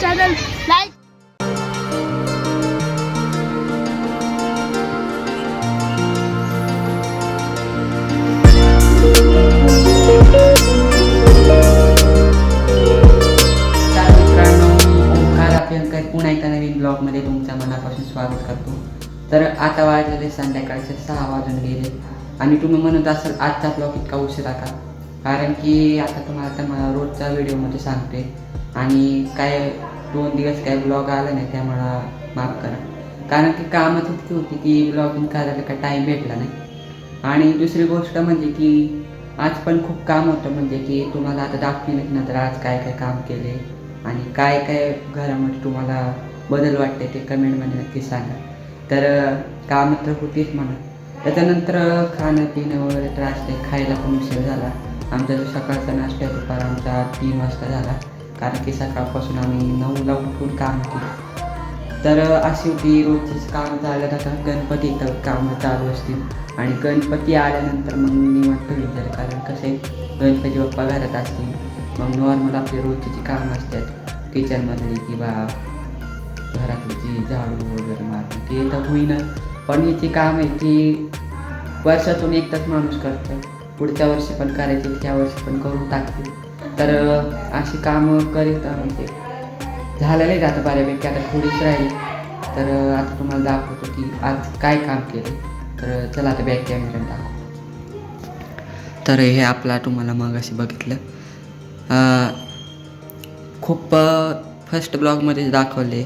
Channel like पुन्हा एका नवीन ब्लॉगमध्ये तुमच्या मनापासून स्वागत करतो. तर आता वाजलेले संध्याकाळचे सहा वाजून गेले आणि तुम्ही म्हणत असाल आजचा ब्लॉग इतका उशिरा का? कारण की आता तुम्हाला तर मला रोजच्या व्हिडिओमध्ये सांगते. आणि काय दोन दिवस काय ब्लॉग आला नाही त्यामुळं माफ करा. कारण की कामच इतकी होती की ब्लॉगिंग करायला काय टाईम भेटला नाही. आणि दुसरी गोष्ट म्हणजे की आज पण खूप काम होतं म्हणजे की तुम्हाला आता दाखविलंच ना तर आज काय काय काम केले आणि काय काय घरामध्ये तुम्हाला बदल वाटते ते कमेंटमध्ये नक्की सांगा. तर काम तर होतीच म्हणा. त्याच्यानंतर खाणं पिणं वगैरे त्रास नाही खायला पण उशीर झाला. आमचा जो सकाळचा नाश्ता दुपार आमचा तीन वाजता झाला. कारण की सकाळपासून आम्ही नऊला उठून काम केलं. तर अशी होती रोजचीच कामं झालं आता गणपती तर कामं चालू असतील. आणि गणपती आल्यानंतर मग निवांत विचार कारण कसे गणपती बाप्पा घरात असतील. मग नॉर्मल आपली रोजची कामं असतात. किचनमधली किंवा घरातली जी झाडू वगैरे मारणं ते तर होईना. पण ही काम आहे ती वर्षातून एकदाच माणूस करतं. पुढच्या वर्षी पण करायची त्या वर्षी पण करून टाकते. तर अशी कामं करीत म्हणजे झालेलं आहे आता बऱ्यापैकी आता थोडीच राहील. तर आता तुम्हाला दाखवतो की आज काय काम केलं. तर चला आता बॅक कॅमेऱ्यात दाखव तर हे आपला तुम्हाला मग असे बघितलं खूप फर्स्ट ब्लॉगमध्ये दाखवले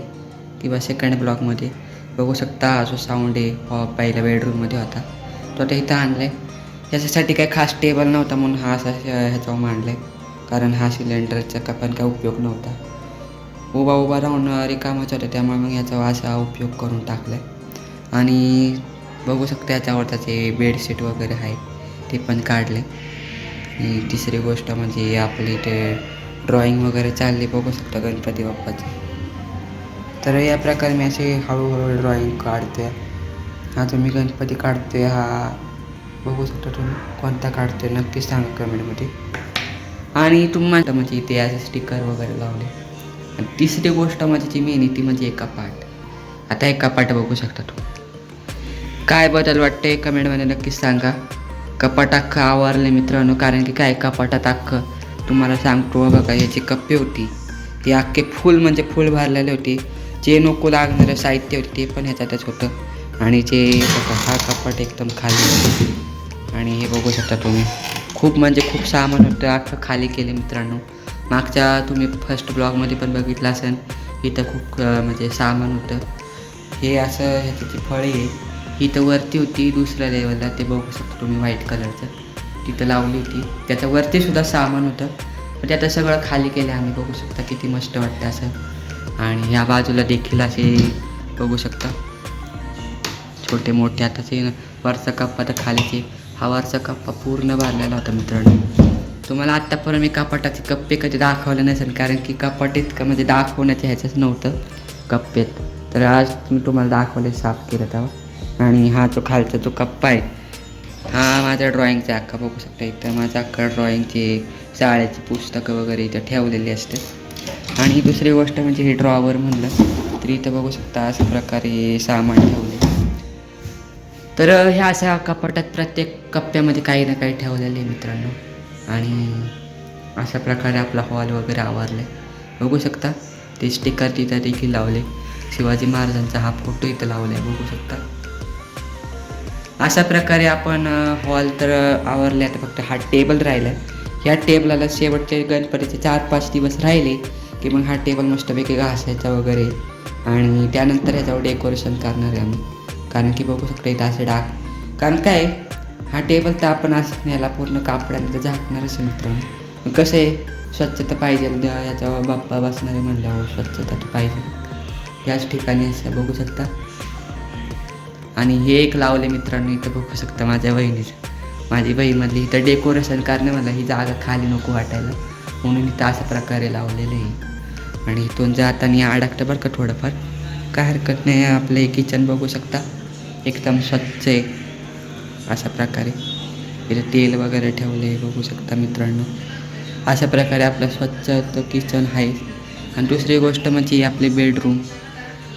किंवा सेकंड ब्लॉगमध्ये बघू शकता असो जो साऊंड आहे हो पहिल्या बेडरूममध्ये होता. तो आता इथं आणला आहे याच्यासाठी काही खास टेबल नव्हता म्हणून हा असा ह्याच्यावर मांडला आहे कारण हा सिलेंडरचा का पण काय उपयोग नव्हता. उभा उभा राहून रिकामाच होतं त्यामुळे मग याचा असा उपयोग करून टाकला आहे आणि बघू शकता याच्यावर त्याचे बेडशीट वगैरे आहे ते पण काढले तिसरी गोष्ट म्हणजे आपली ते ड्रॉइंग वगैरे चालली बघू शकता गणपती बाप्पाची. तर या प्रकारे मी असे हळूहळू ड्रॉइंग काढते. हा तुम्ही मी गणपती काढते हा बघू शकता तुम्ही कोणता काढते नक्कीच सांगा कमेंटमध्ये आणि तुम्ही म्हणजे इथे असे स्टिकर वगैरे लावले. आणि तिसरी गोष्ट म्हणजे जी मेन आहे ती म्हणजे एक कपाट आता एका कपाट बघू शकता तुम्ही. काय बदल वाटते कमेंटमध्ये नक्कीच सांगा. कपाट अख्खं आवरले मित्रांनो कारण की काय? कपाटात अख्खं तुम्हाला सांगतो बघा याची कप्पे होती ती अख्खे फुल म्हणजे फुल भरलेले होते. जे नको लागणारं साहित्य होते ते पण ह्याच्यातच होतं. आणि जे बघा हा कपाट एकदम खाली. आणि हे बघू शकता तुम्ही. खूप म्हणजे खूप सामान होतं अख्खं खाली केले मित्रांनो. मागच्या तुम्ही फर्स्ट ब्लॉगमध्ये पण बघितलं असेल इथं खूप म्हणजे सामान होतं. हे असं ह्याची जी फळे आहे. ही तर वरती होती दुसऱ्या लेवलला ते बघू शकता तुम्ही व्हाईट कलरचं तिथं लावली होती. त्याच्या वरती सुद्धा सामान होतं. पण ते आता सगळं खाली केलं आम्ही बघू शकता किती मस्त वाटतं असं. आणि ह्या बाजूला देखील असे बघू शकता. छोटे मोठे आता ते वरचा कप्पा तर खालीचे हा वारसा कप्पा पूर्ण भरलेला होता मित्रांनो. तुम्हाला आत्तापर्यंत मी कपाटाचे कप्पे कधी दाखवले नसेल कारण की कपाट इतकं म्हणजे दाखवण्याचं ह्याचंच नव्हतं कप्पेत. तर आज मी तुम्हाला दाखवले साफ केलं तेव्हा. आणि हा जो खालचा जो कप्पा आहे हा माझ्या ड्रॉइंगचा अख्खा बघू शकता इथं माझा अख्खा ड्रॉइंगचे शाळेची पुस्तकं वगैरे इथं ठेवलेली असते. आणि दुसरी गोष्ट म्हणजे हे ड्रॉवर म्हणलं तर इथं बघू शकता अशा प्रकारे सामान ठेवलं तर ह्या अशा कपाटात प्रत्येक कप्प्यामध्ये काही ना काही ठेवलेले आहे मित्रांनो. आणि अशा प्रकारे आपला हॉल वगैरे आवरला आहे बघू शकता ते स्टिकर तिथं देखील लावले. शिवाजी महाराजांचा हा फोटो इथं लावला आहे बघू शकता. अशा प्रकारे आपण हॉल तर आवरले आता फक्त हा टेबल राहिला ह्या टेबलाला शेवटचे गणपतीचे चार पाच दिवस राहिले की मग हा टेबल मस्तपैकी घासायचा वगैरे. आणि त्यानंतर ह्याच्यावर डेकोरेशन करणार आहे आम्ही. कारण की बघू शकतो इथं असे डाग. कारण काय हा टेबल तर आपण असं याला पूर्ण कापडाने तर झाकणारच मित्रांनो. कसं आहे? स्वच्छता पाहिजे याचा याच्यावर बाप्पा बसणारे म्हणल्यावर स्वच्छता तर पाहिजे. याच ठिकाणी असं बघू शकता. आणि हे एक लावले मित्रांनो इथं बघू शकता माझ्या बहिणीचं माझी बहीणमधली इथं डेकोरेशन कारण मला ही जागा खाली नको वाटायला. म्हणून इथं अशा प्रकारे लावलेलं आहे. आणि इथून जाताना अडकतं बरं का थोडंफार. काय हरकत नाही आपलं किचन बघू शकता. एकदम स्वच्छ आहे. अशा प्रकारे. त्याचं तेल वगैरे ठेवले बघू शकता मित्रांनो. अशा प्रकारे आपलं स्वच्छ तो किचन आहे. आणि दुसरी गोष्ट म्हणजे आपले बेडरूम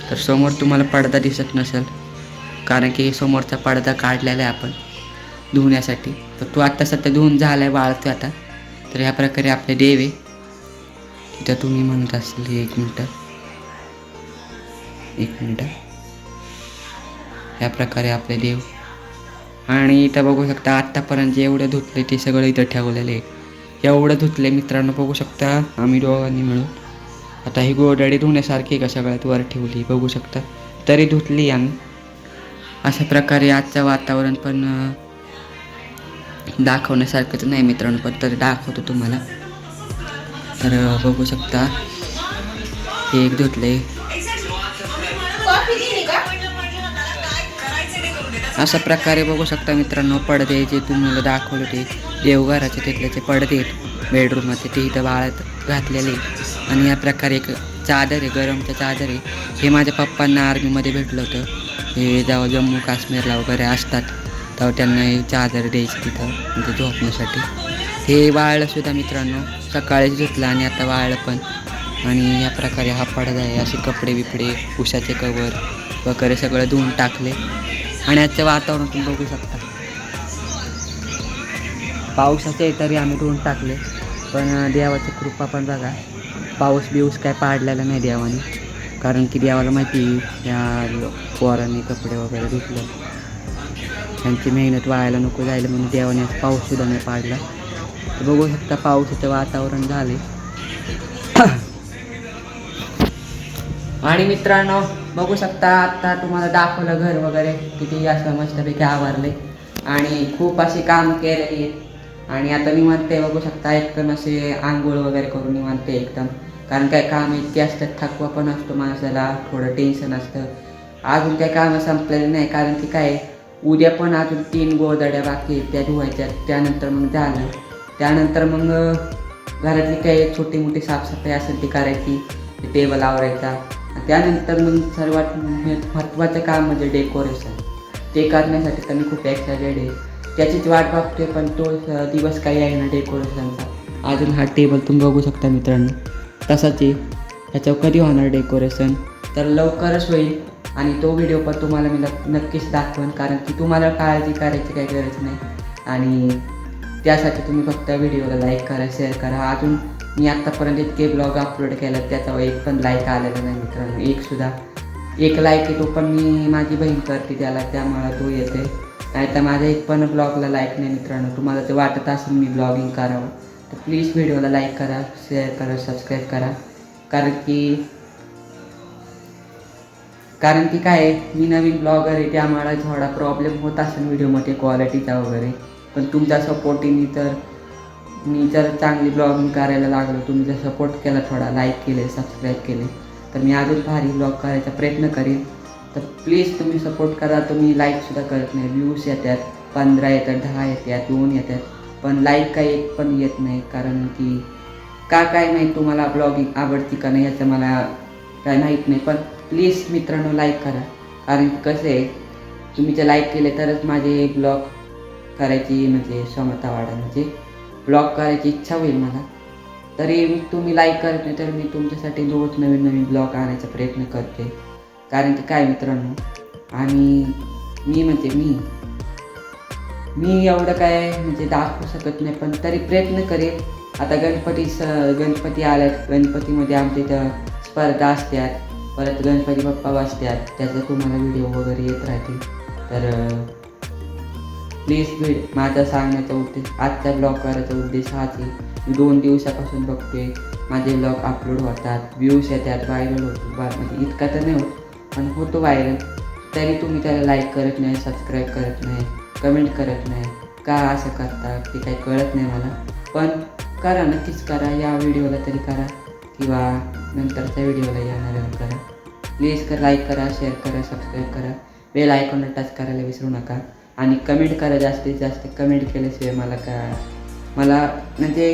तर समोर तुम्हाला पडदा दिसत नसेल. कारण की समोरचा पडदा काढलेला आहे आपण धुण्यासाठी. तर तो आत्ता सध्या धुवून झाला आहे वाळतो आता. तर ह्या प्रकारे आपले देव आहे. तिथं तुम्ही म्हणत असेल एक मिनटं. एक मिनटं. ह्या प्रकारे आपले देव. आणि इथं बघू शकता आत्तापर्यंत जे एवढं धुतले ते सगळं इथं ठेवलेलं आहे एवढं धुतले मित्रांनो बघू शकता आम्ही दोघांनी मिळून. आता ही गोडडी धुण्यासारखी का सगळ्यात वर ठेवली बघू शकता. तरी धुतली आम्ही अशा प्रकारे आजचं वातावरण पण दाखवण्यासारखंच नाही मित्रांनो पण तरी दाखवतो तुम्हाला. तर बघू शकता हे एक धुतले अशा प्रकारे बघू शकता मित्रांनो पडदे जे तुम्हाला दाखवले ते देवघराचे तिथले जे पडदे आहेत. बेडरूममध्ये ते इथं वाळत घातलेले आणि या प्रकारे एक चादर आहे गरमचं चादर आहे. हे माझ्या पप्पांना आर्मीमध्ये भेटलं होतं. हे जेव्हा जम्मू काश्मीरला वगैरे असतात तेव्हा त्यांना हे चादर द्यायची तिथं म्हणजे झोपण्यासाठी. हे वाळलं सुद्धा मित्रांनो सकाळीच धुतलं आणि आता वाळलं पण. आणि या प्रकारे हा पडदा आहे असे कपडे बिपडे उशाचे कवर वगैरे सगळं धुवून टाकले. आणि आजचं वातावरण तुम्ही बघू शकता. पावसाचे तरी आम्ही धुवून टाकले पण देवाची कृपा पण बघा. पाऊस बिऊस काय पाडलेला नाही देवाने कारण की देवाला माहिती या पोरांनी कपडे वगैरे धुतले. त्यांची मेहनत वायाला नको जायला म्हणून देवाने आज पाऊससुद्धा नाही पाडला. तर बघू शकता पावसाचं वातावरण झाले आणि मित्रांनो बघू शकता आता तुम्हाला दाखवलं घर वगैरे किती असं मस्तपैकी आवारले. आणि खूप अशी काम केलेली आहेत. आणि आता निवांत बघू शकता एकदम असे आंघोळ वगैरे करून निवांत एकदम. कारण काय काम इतके असतात थकवा पण असतो माणसाला थोडं टेन्शन असतं. अजून काय कामं संपलेलं नाही कारण की काय उद्या पण अजून तीन गोदड्या बाकी त्या धुवायच्या त्यानंतर मग झालं. त्यानंतर मग घरातली काही छोटी मोठी साफसफाई असेल ती करायची टेबल आवरायचा. त्यानंतर मग सर्वात महत्त्वाचं काम म्हणजे डेकोरेशन ते करण्यासाठी तर मी खूप एक्सायटेड आहे. त्याचीच वाट बघते पण तो दिवस काही आहे ना डेकोरेशनचा अजून हा टेबल तुम्ही बघू शकता मित्रांनो. तसाच आहे. ह्याच्यावर कधी होणार डेकोरेशन तर लवकरच होईल. आणि तो व्हिडिओ पण तुम्हाला मी नक्कीच दाखवेन कारण की तुम्हाला काळजी करायची काही गरज नाही. आणि त्यासाठी तुम्ही फक्त व्हिडिओला लाईक करा शेअर करा. अजून मी आत्तापर्यंत इतके ब्लॉग अपलोड केला त्याचा एक पण लाईक आलेला नाही मित्रांनो. एक सुद्धा. एक लाईक येतो पण मी माझी बहीण करते त्याला त्यामुळं तो येते नाही तर माझ्या एक पण ब्लॉगला लाईक नाही मित्रांनो. तुम्हाला ते वाटत असेल मी ब्लॉगिंग करावं तर प्लीज व्हिडिओला लाईक करा शेअर करा सबस्क्राईब करा. कारण की कारण की काय आहे, मी नवीन ब्लॉगर आहे त्यामुळे थोडा प्रॉब्लेम होत असेल व्हिडिओमध्ये क्वालिटीचा वगैरे. पण तुमच्या सपोर्टिंग तर मी जर चांगली ब्लॉगिंग करायला लागलो तुम्ही जर सपोर्ट केला थोडा लाईक केले सबस्क्राईब केले तर मी अजून भारी ब्लॉग करायचा प्रयत्न करीन. तर प्लीज तुम्ही सपोर्ट करा तुम्ही लाईकसुद्धा करत नाही. व्ह्यूज येतात पंधरा येतात दहा येतात दोन येतात पण लाईक काही एक पण येत नाही. कारण की का काय माहीत तुम्हाला ब्लॉगिंग आवडती का नाही याचं मला काय माहीत नाही. पण प्लीज मित्रांनो लाईक करा. कारण कसं आहे तुम्ही जर लाईक केले तरच माझे ब्लॉग करायची म्हणजे क्षमता वाढेल. म्हणजे ब्लॉग करायची इच्छा होईल मला. तरी तुम्ही लाईक करत नाही तर मी तुमच्यासाठी रोज नवीन नवीन ब्लॉग आणायचा प्रयत्न करते. कारण की काय मित्रांनो आणि मी म्हणजे मी. मी एवढं काय म्हणजे दाखवू शकत नाही पण तरी प्रयत्न करेन. आता गणपती स गणपती आल्यात गणपतीमध्ये आमच्या इथं स्पर्धा असतात. परत गणपती बाप्पा बसतात त्याचा तुम्हाला व्हिडिओ वगैरे येत राहतील. तर प्लीज प्लीज माझा सांगण्याचा उद्देश आजचा ब्लॉग करायचा उद्देश हाच आहे. मी दोन दिवसापासून बघतोय माझे ब्लॉग अपलोड होतात व्ह्यूज येतात व्हायरल होतो. म्हणजे इतका तर नाही होत पण होतो व्हायरल तरी तुम्ही त्याला लाईक करत नाही सबस्क्राईब करत नाही कमेंट करत नाही. का असं करता ते काही कळत नाही मला. पण करा नक्कीच करा. या व्हिडिओला तरी करा. किंवा नंतरच्या व्हिडिओला येणाऱ्याला करा. प्लीज कर लाईक करा शेअर करा सबस्क्राईब करा. बेल आयकॉनला टच करायला विसरू नका. आणि कमेंट करा जास्तीत जास्त. कमेंट केल्याशिवाय मला का मला म्हणजे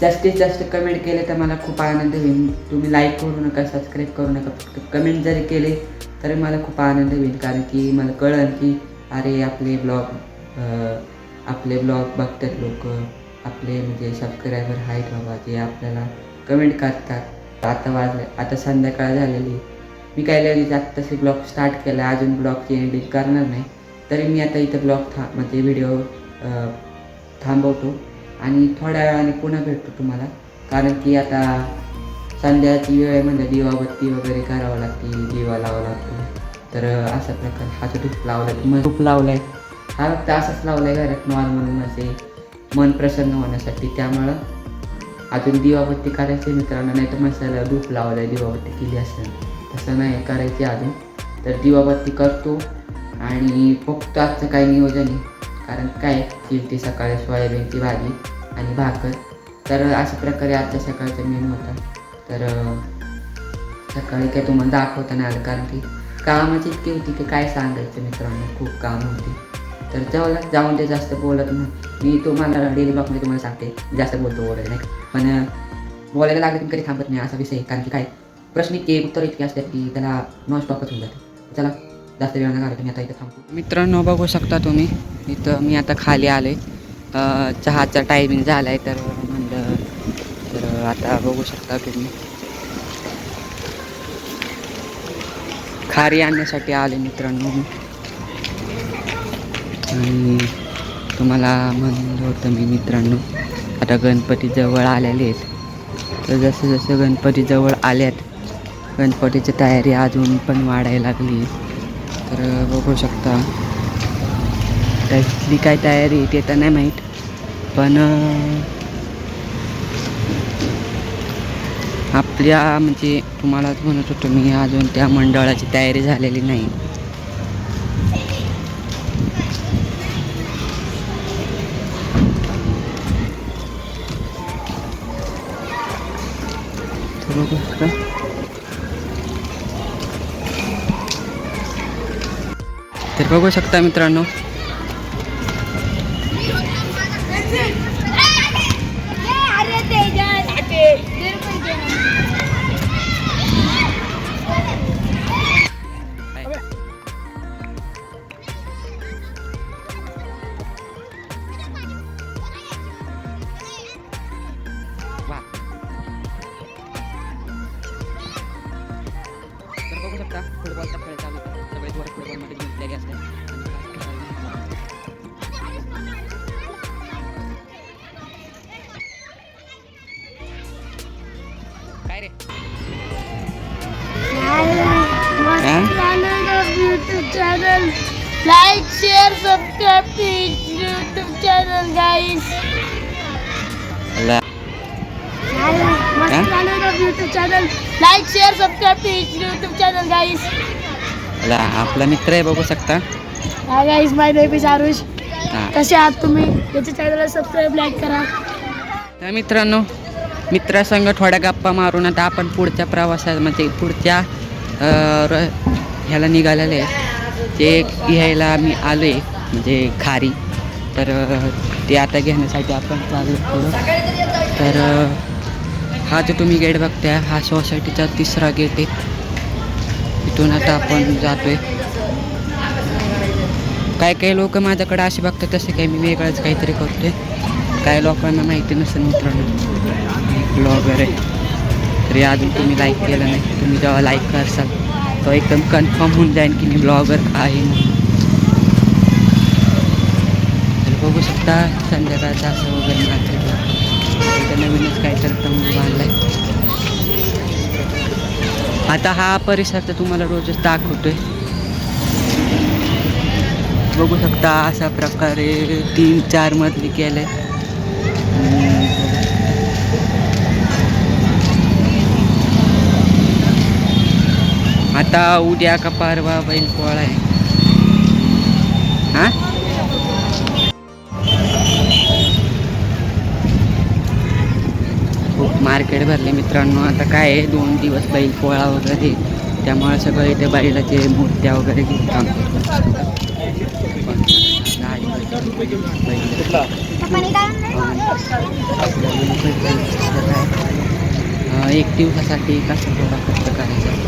जास्तीत जास्त कमेंट केले तर मला खूप आनंद होईल. तुम्ही लाईक करू नका सबस्क्राईब करू नका. फक्त कमेंट जरी केले तरी मला खूप आनंद होईल. कारण की मला कळलं की अरे आपले ब्लॉग आपले ब्लॉग बघतात लोक. आपले म्हणजे सबस्क्रायबर आहेत बाबा जे आपल्याला कमेंट करतात. आता वाजले आता संध्याकाळ झालेली. मी काय लगेच आत्ताशी ब्लॉग स्टार्ट केला अजून ब्लॉगची एडिट करणार नाही. तरी मी आता इथं ब्लॉग था म्हणजे व्हिडिओ थांबवतो. आणि थोड्या वेळाने पुन्हा भेटतो तुम्हाला. कारण की आता संध्याची वेळ आहे म्हणजे दिवाबत्ती वगैरे करावं लागते दिवा लावावा लागतो. तर असा प्रकार. हा जो धूप लावला मग धूप लावला आहे हा फक्त असाच लावला आहे घरात नॉर्मल म्हणजे मन प्रसन्न होण्यासाठी. त्यामुळं अजून दिवाबत्ती करायची मित्रांनो. नाही तर मसाला धूप लावला आहे दिवाबत्ती केली असेल. तसं नाही करायची अजून. तर दिवाबत्ती करतो. आणि फक्त आजचं काही नियोजन आहे. कारण काय केली सकाळी सोयाबीनची भाजी आणि भाकर. तर अशा प्रकारे आजच्या सकाळचा मेनू होता. तर सकाळी काय तुम्हाला दाखवता नाही आलं. कारण की कामाची इतकी होती की काय सांगायचं मित्रांनो खूप काम होती. तर जेव्हा जाऊन ते जास्त बोलत नाही. मी तुम्हाला डेली ब्लॉगमध्ये तुम्हाला सांगते. जास्त बोलतो वगैरे नाही. पण बोलायला लागलं तुम्ही कधी थांबत नाही असा विषय कारण की काय प्रश्न इतके उत्तर इतके असतात की त्याला नॉन स्टॉपच होऊन जाते. चला. जास्त वेळ नका तुम्ही आता इथं थांबतो. मित्रांनो बघू शकता तुम्ही इथं मी आता खाली आले चहाचा टायमिंग झाला आहे तर म्हणलं तर आता बघू शकता तुम्ही. खारी आणण्यासाठी आले मित्रांनो आणि तुम्हाला म्हणलं होतं मी मित्रांनो आता गणपती जवळ आलेले आहेत. तर जसं जसं गणपती जवळ आल्यात गणपतीची तयारी अजून पण वाढायला लागली. तर बघू शकता. त्यातली काय तयारी ते तर नाही माहीत. पण आपल्या म्हणजे तुम्हालाच म्हणत होतो मी अजून त्या मंडळाची तयारी झालेली नाही. तर बघू शकता. बघू शकता मित्रांनो. aire. Like, share, subscribe to his YouTube channel, guys. Hello. Like share subscribe please YouTube channel guys ला आपला मित्र आहे बघू शकता. हा गाईस माय बेबी सारुश कसे आहात तुम्ही? याच्या चॅनलला सबस्क्राईब लाईक करा. तर मित्रांनो मित्रासंग थोड्या गप्पा मारून आता आपण पुढच्या प्रवासात म्हणजे पुढच्या र- ह्याला निघालेले आहे ते घ्यायला मी आलो आहे म्हणजे खारी. तर ते आता घेण्यासाठी आपण चालू करू तर हा जो तुम्ही गेट बघताय हा सोसायटीचा तिसरा गेट आहे. इथून आता आपण जातोय. काय काही लोक माझ्याकडे असे बघतात तसे काही मी वेगळंच काहीतरी करतोय. काही लोकांना माहिती नसेल मित्रांनो. ब्लॉग वगैरे. तरी अजून तुम्ही लाईक केलं नाही. तुम्ही जेव्हा लाईक करसाल तो एकदम कन्फर्म होऊन जाईल की मी ब्लॉगर आहे तर बघू शकता संध्याकाळचा असं वगैरे रात्री नवीनच काहीतरी तर बांधलाय आता हा परिसर तर तुम्हाला रोजच दाखवतोय. बघू शकता अशा प्रकारे तीन चार मजली केले आता उद्या का परवा बैल पोळा आहे. हा? खूप मार्केट भरले मित्रांनो. आता काय आहे? दोन दिवस बैल पोळा वगैरे. त्यामुळे सगळं इथे बैलाचे मूर्त्या वगैरे घेऊन काम एक दिवसासाठी कसं थोडा खर्च करायचा?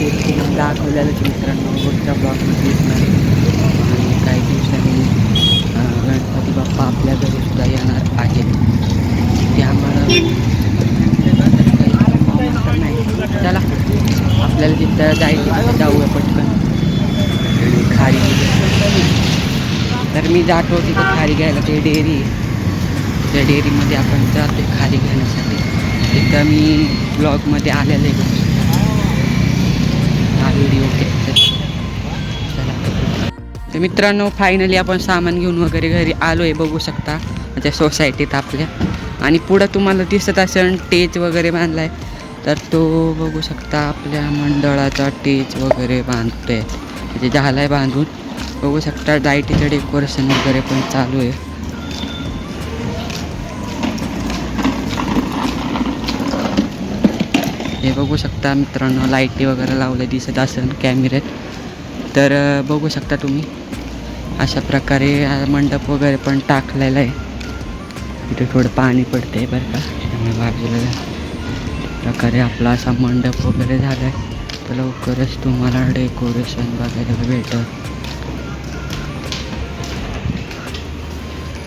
ते तुम्हाला दाखवलेलंच मित्रांनो. रोजच्या ब्लॉकमध्ये आणि काही दिवसांनी गणपती बाप्पा आपल्या घरीसुद्धा येणार आहेत. ते आम्हाला नाही चला आपल्याला तिथं जायचं जाऊया पटकन. खारी तर मी जातो तिथं खारी घ्यायला ते डेअरी त्या डेअरीमध्ये आपण जातो आहे खारी घेण्यासाठी. तिथं मी ब्लॉगमध्ये आलेलं आहे. व्हिडिओ चला. तर मित्रांनो फायनली आपण सामान घेऊन वगैरे घरी आलो आहे बघू शकता. म्हणजे त्या सोसायटीत आपल्या. आणि पुढं तुम्हाला दिसत असेल टेज वगैरे बांधला आहे तर तो बघू शकता आपल्या मंडळाचा टेज वगैरे बांधतोय. म्हणजे झाला आहे बांधून. बघू शकता लाईटीचं डेकोरेशन वगैरे पण चालू आहे. हे बघू शकता मित्रांनो लाईटी वगैरे लावले दिसत असेल कॅमेऱ्यात. तर बघू शकता तुम्ही अशा प्रकारे मंडप वगैरे पण टाकलेला आहे. इथे थोडं पाणी पडतंय बरं का. त्यामुळे बाजूला प्रकारे आपला असा मंडप वगैरे झाला आहे तर लवकरच तुम्हाला डेकोरेशन बघायला भेटत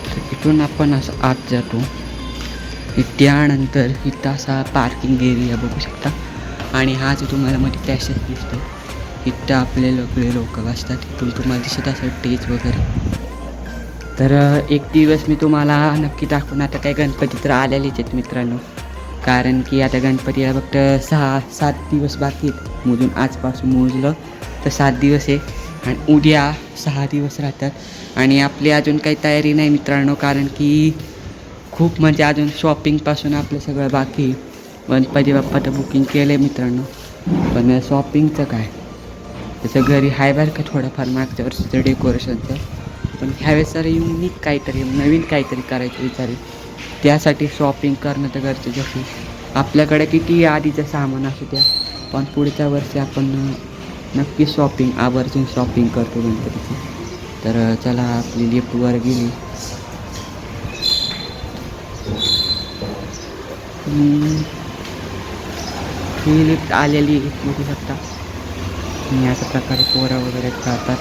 तर इथून आपण असं आत जातो. त्यानंतर इथं असा पार्किंग एरिया बघू शकता. आणि हा जो तुम्हाला मध्ये कॅशच दिसतो इथं आपले सगळे लोक बसतात. इथून तुम्हाला दिसत असेल टेज वगैरे. तर एक दिवस मी तुम्हाला नक्की दाखवून आता काय गणपती तर आलेलेच आहेत मित्रांनो. कारण की आता गणपतीला फक्त सहा सात दिवस बाकी आहेत. मोजून आजपासून मोजलं तर सात दिवस आहे. आणि उद्या सहा दिवस राहतात. आणि आपली अजून काही तयारी नाही मित्रांनो कारण की खूप म्हणजे अजून शॉपिंगपासून आपलं सगळं बाकी. आहे. गणपती बाप्पाचं बुकिंग केलं आहे मित्रांनो. पण शॉपिंगचं काय? त्याचं घरी हाय बार का थोडंफार मागच्या वर्षीचं डेकोरेशनचं पण ह्यावेळेस सर युनिक काहीतरी नवीन काहीतरी करायचं विचार त्यासाठी शॉपिंग करणं तर गरजेचं आहे. आपल्याकडे किती आधीचं सामान असू द्या पण पुढच्या वर्षी आपण नक्की शॉपिंग आवर्जून शॉपिंग करतो गणपतीची. तर चला आपली लिफ्टवर गेली. ही लिफ्ट आलेली बघू शकता. आणि अशा प्रकारे पोरं वगैरे खेळतात.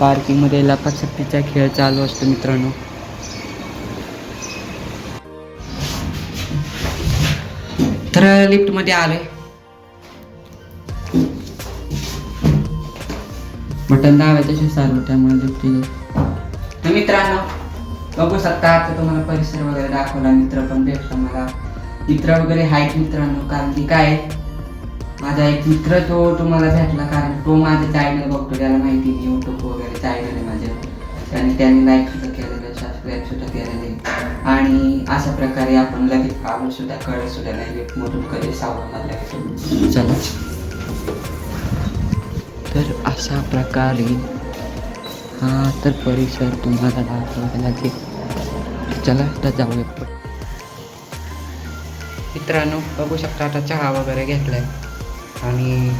पार्किंगमध्ये लपाछपीचा खेळ चालू असतो मित्रांनो. तर लिफ्टमध्ये आलोय. बटन दाबायचं चालू त्यामुळे लिफ्ट मित्रांनो बघू शकता आता तुम्हाला परिसर वगैरे दाखवला मित्र पण भेटला मला. मित्र वगैरे आहेत मित्रांनो कारण की काय? माझा एक मित्र तो तुम्हाला भेटला कारण तो माझं चॅनल बघतो त्याला माहिती आहे यूट्यूब वगैरे चॅनल आहे माझं. आणि त्याने लाईक सुद्धा केलेलं आहे सबस्क्राईब सुद्धा केलेलं आहे. आणि अशा प्रकारे आपण लगेच आवड सुद्धा कळत सुद्धा नाही मधून कधी सावध चला. तर अशा प्रकारे हा तर परिसर तुम्हाला दाखवायला लागेल चला तर जाऊया मित्रांनो बघू शकता आता चहा वगैरे घेतलाय. आणि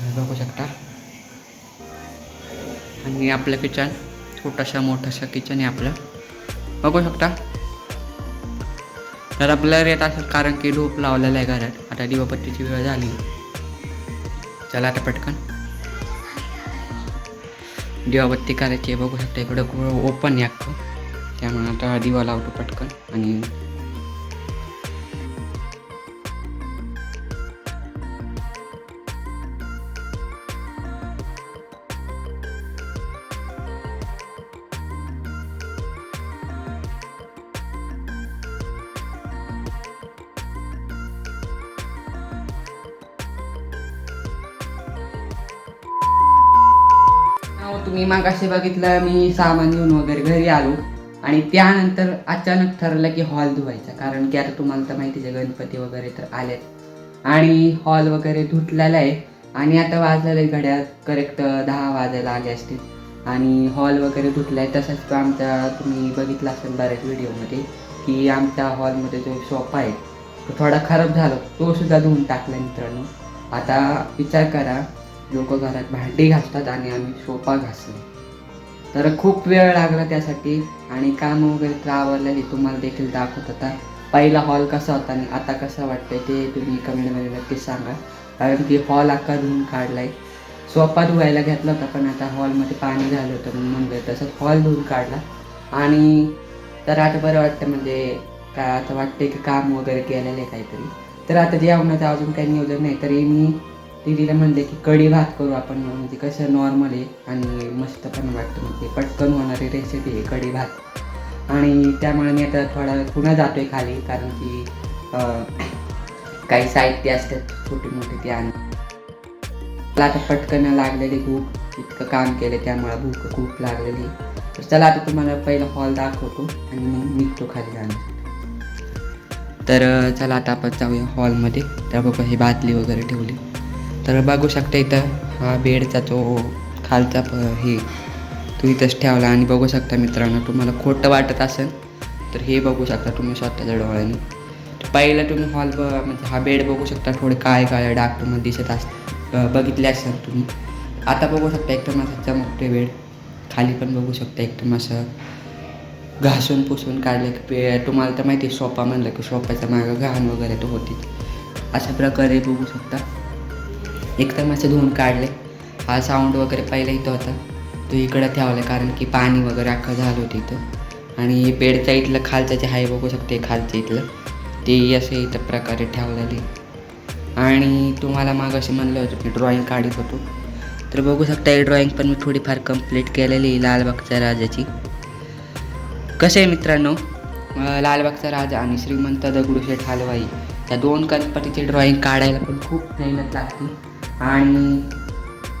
बघू शकता. आणि आपलं किचन छोटासा मोठासा किचन आहे आपलं. बघू शकता. तर आपल्याला येत असेल कारण की धूप लावलेला आहे घरात. आता दिवाबत्तीची वेळ झाली. चला आता पटकन. दिवाबत्ती करायची आहे बघू शकता. इकडं ओपन आहे अख्खं. त्यामुळे आता दिवा लावतो पटकन. आणि हो, तुम्ही मागाशी बघितलं मी सामान घेऊन वगैरे घरी आलो. आणि त्यानंतर अचानक ठरलं की हॉल धुवायचा कारण की आता तुम्हाला तर माहितीच आहे गणपती वगैरे तर आलेत. आणि हॉल वगैरे धुतलेला आहे. आणि आता वाजलेलं आहे घड्याळ करेक्ट दहा वाजायला आले असतील. आणि हॉल वगैरे धुतला आहे तसंच तो आमच्या तुम्ही बघितला असेल बऱ्याच व्हिडिओमध्ये की आमच्या हॉलमध्ये जो सोफा आहे तो थोडा खराब झाला. तो सुद्धा धुवून टाकला मित्रांनो. आता विचार करा लोक घरात भांडी घासतात आणि आम्ही सोफा घासलो तर खूप वेळ लागला त्यासाठी आणि काम वगैरे तर आवडलं हे तुम्हाला देखील दाखवत होता. पहिला हॉल कसा होता आणि आता कसं वाटतं ते तुम्ही कमेंटमध्ये नक्कीच सांगा. कारण की हॉल अख्खा धुवून आहे सोफा धुवायला घेतला होता पण आता हॉलमध्ये पाणी झालं होतं म्हणून म्हणजे तसंच हॉल धुवून काढला. आणि तर आता बरं वाटतं म्हणजे काय आता वाटते की काम वगैरे केलेलं आहे काहीतरी. तर आता जेवणाचं अजून काही नियोजन नाही तरी मी दीदीला म्हणले की कढी भात करू आपण म्हणजे कसं नॉर्मल आहे आणि मस्त पण वाटतं. म्हणजे पटकन होणारी रेसिपी आहे कढी भात. आणि त्यामुळे मी आता थोडा पुन्हा आहे खाली कारण की काही साहित्य असतात छोटी मोठी ते आण मला आता पटकन लागलेली भूक. इतकं काम केलं त्यामुळे भूक खूप लागलेली. तर चला आता तुम्हाला पहिला हॉल दाखवतो आणि मग निघतो खाली जाण्यासाठी तर चला आता आपण जाऊया हॉलमध्ये त्या बघा ही बादली वगैरे ठेवली. तर बघू शकता इथं हा बेडचा तो खालचा प हे तो इथंच ठेवला आणि बघू शकता मित्रांनो तुम्हाला खोटं वाटत असेल तर हे बघू शकता तुम्ही स्वतःच्या डोळ्याने. पहिलं तुम्ही हॉल ब म्हणजे हा बेड बघू शकता थोडे काळे काळे डाग तुम्हाला दिसत अस बघितले असाल तुम्ही. आता बघू शकता एकदम असं चमकते बेड. खाली पण बघू शकता एकदम असं घासून पुसून काढलं की पे तुम्हाला तर माहिती आहे सोपा म्हणलं की सोप्याच्या मागं घाण वगैरे तो होती अशा प्रकारे बघू शकता. एकदम असं धुवून काढले. हा साऊंड वगैरे पहिला इथं होता. तो इकडं ठेवला कारण की पाणी वगैरे अख्खं झालं होतं इथं. आणि बेडचा इथलं खालचं जे आहे बघू शकते खालचं इथलं. ते असं इथं प्रकारे ठेवलेले. आणि तुम्हाला माग असे म्हणलं होतं की ड्रॉईंग काढत होतो. तर बघू शकता ही ड्रॉईंग पण मी थोडीफार कंप्लीट केलेली लालबागच्या राजाची. कसं आहे मित्रांनो? लालबागचा राजा आणि श्रीमंत दगडूशेठ हलवाई. या दोन गणपतीचे ड्रॉईंग काढायला पण खूप मेहनत लागते. आणि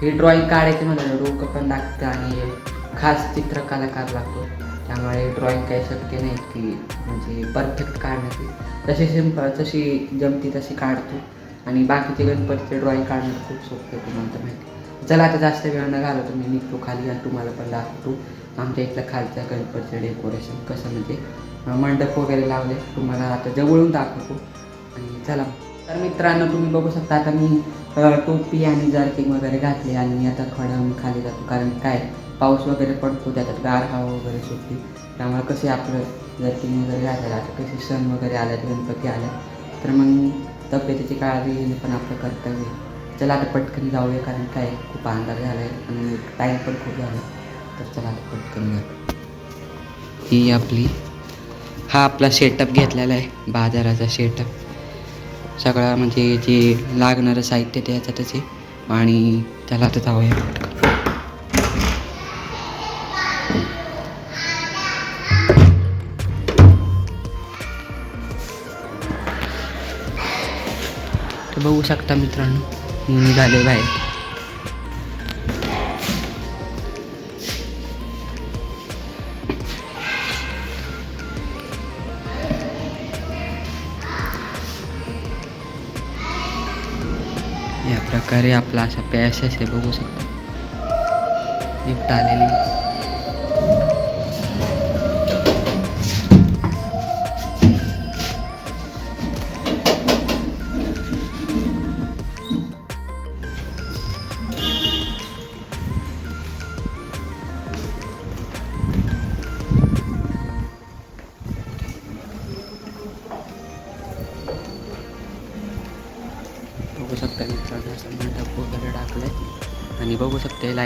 हे ड्रॉईंग काढायचं म्हणजे डोकं पण लागतं आणि खास चित्र कलाकार लागतो. त्यामुळे ड्रॉईंग काही शक्य नाही की म्हणजे परफेक्ट काढण्याची. तशी सिंपल जशी जमती तशी काढतो. आणि बाकीचे गणपतीचे ड्रॉईंग काढणं खूप सोपं आहे तुम्हाला तर माहिती चला आता जास्त वेळ न घालवतो मी निघतो खाली आणि तुम्हाला पण दाखवतो आमच्या इथलं खालच्या गणपतीचं डेकोरेशन कसं म्हणजे. मंडप वगैरे लावले तुम्हाला आता जवळून दाखवतो. आणि चला. तर मित्रांनो तुम्ही बघू शकता आता मी टोपी आणि जर्किंग वगैरे घातली आणि आता थोडा खाली जातो. कारण काय पाऊस वगैरे पडतो त्याच्यात गार हवा वगैरे सुटली. त्यामुळे कसे आपलं जर्किंग वगैरे घातलं आता कसे सण वगैरे आल्यात गणपती आल्या तर मग तब्येतीची काळजी घेणे पण आपलं कर्तव्य चला आता पटकन जाऊया कारण काय खूप अंधार झाला आहे आणि टाईम पण खूप झाला. तर चला आता पटकन जाऊ ही आपली हा आपला सेटअप घेतलेला आहे बाजाराचा सेटअप सगळा म्हणजे जे लागणारं साहित्य ते याच्यातच आहे. आणि त्याला आता जाऊया. पटकन बघू शकता मित्रांनो मी निघाले बाहेर. प्रकारे आपला असा पॅश आहे बघू शकता. लिफ्ट आलेली.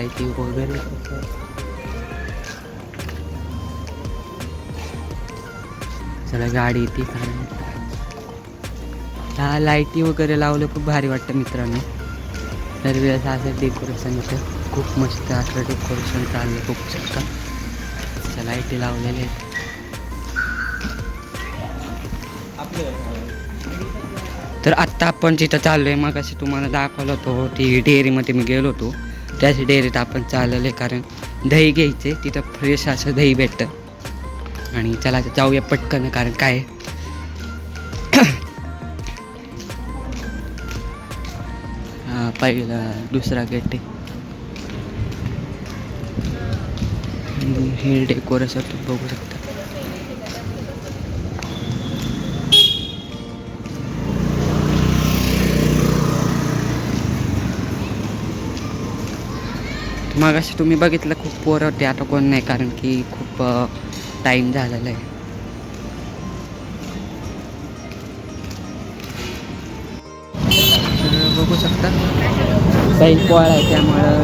बघू वगैरे. गाडी येते हा लाईटी वगैरे लावलं खूप भारी वाटतं मित्रांनो. तर असं डेकोरेशन खूप मस्त असं डेकोरेशन चाललं खूप शकता लाईटी लावलेल्या आहेत. तर आत्ता आपण जिथं चाललो आहे मग असे तुम्हाला दाखवलं होतो ती डेअरीमध्ये मी गेलो होतो. त्याच डेअरीत आपण चाललं आहे कारण दही घ्यायचे तिथं फ्रेश असं दही भेटतं. आणि चला जाऊया पटकन कारण काय हा पहिला दुसरा गेट आहे. हे डेकोरेशन तुम्ही बघू शकता. मग असे तुम्ही बघितलं खूप पोरं होते आता कोण नाही कारण की खूप टाईम झालेला आहे. तर बघू शकता. काही पोळ आहे त्यामुळं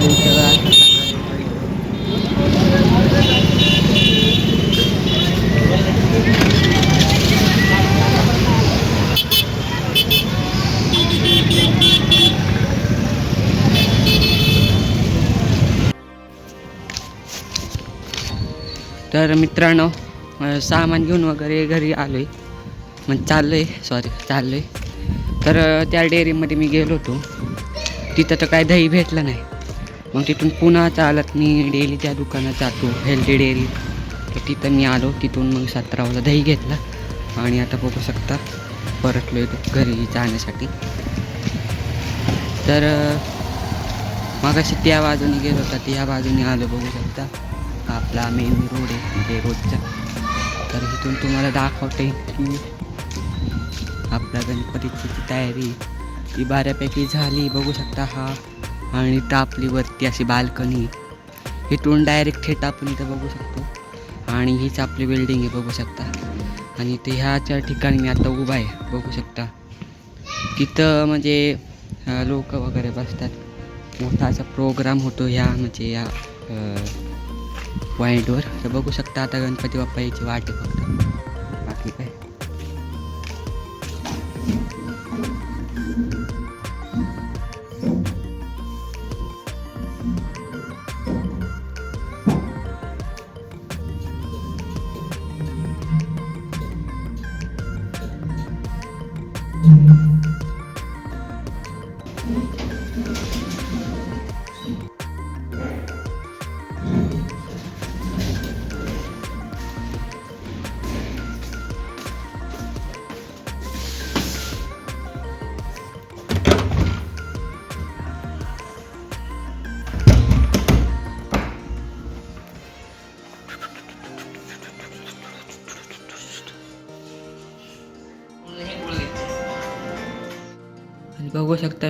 तर मित्रांनो सामान घेऊन वगैरे घरी आलो आहे म्हणजे चाललो आहे सॉरी चाललो आहे तर त्या डेअरीमध्ये मी गेलो होतो. तिथं तर काय दही भेटलं नाही. मग तिथून पुन्हा चालत मी डेली त्या दुकानात जातो हेल्दी डेअरी. तर तिथं मी आलो तिथून मग सतरावाला दही घेतला. आणि आता बघू शकता परतलो आहे घरी जाण्यासाठी. तर मगाशी त्या बाजूने गेलो होता त्या बाजूने आलो बघू शकता. हा आपला मेन रोड आहे म्हणजे रोडचा. तर इथून तुम्हाला दाखवते की आपल्या गणपतीची जी तयारी ती बऱ्यापैकी झाली. बघू शकता हा. आणि तापली वरती अशी बाल्कनी इथून डायरेक्ट थेट आपण इथं बघू शकतो. आणि हीच आपली बिल्डिंग आहे बघू शकता. आणि ते ह्याच्या ठिकाणी मी आता उभा आहे बघू शकता. तिथं म्हणजे लोक वगैरे बसतात. मोठा असा प्रोग्राम होतो ह्या म्हणजे या वाईटवर तर बघू शकता आता गणपती बाप्पा याची वाट आहे फक्त.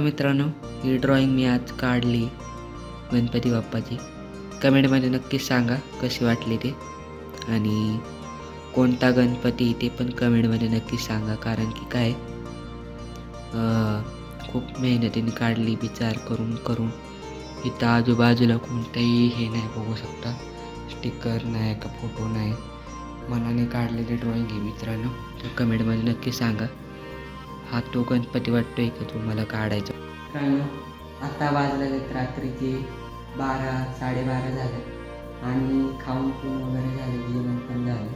बघू मित्रांनो ही ड्रॉइंग मी आज काढली गणपती बाप्पाची. कमेंटमध्ये नक्कीच सांगा कशी वाटली ते आणि कोणता गणपती ते पण कमेंटमध्ये नक्कीच सांगा कारण की काय खूप मेहनतीने काढली विचार करून करून. इथं आजूबाजूला कोणतंही हे नाही बघू शकता. स्टिकर नाही का फोटो नाही. मनाने काढलेली ड्रॉइंग आहे मित्रांनो. तर कमेंटमध्ये नक्की सांगा. हा तो गणपती वाटतोय का तुम्हाला काढायचा? मित्रांनो आता वाजले रात्रीचे बारा साडेबारा झाले. आणि खाऊन पिऊन वगैरे झाले जेवण पण झालं.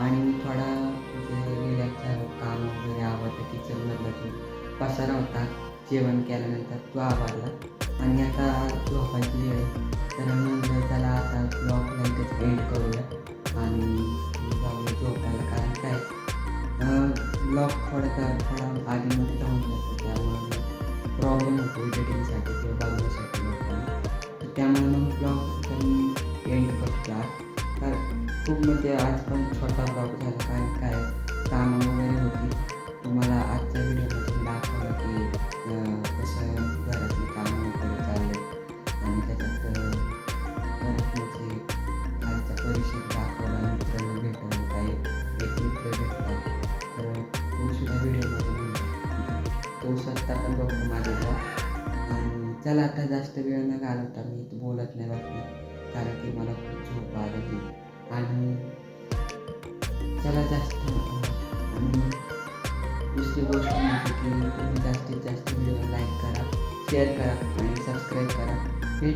आणि मी थोडा म्हणजे रिलॅक्स झालो काम वगैरे आवडतं किचनमधलं तो पसारा होता जेवण केल्यानंतर तो आवडला आणि आता झोपायची वेळ तर म्हणलं त्याला आता ब्लॉग लगेच एंड करूया. आणि जाऊया झोपायला कारण काय? ब्लॉग थोडं थोडा आधीमध्ये जाऊन जातो त्यामुळे प्रॉब्लेम होतो एडिटिंगसाठी किंवा बघण्यासाठी लोकांना तर त्यामुळे मग ब्लॉग तर मी एंड करतात कारण खूप म्हणजे आज पण छोटा ब्लॉग झाला.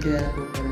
care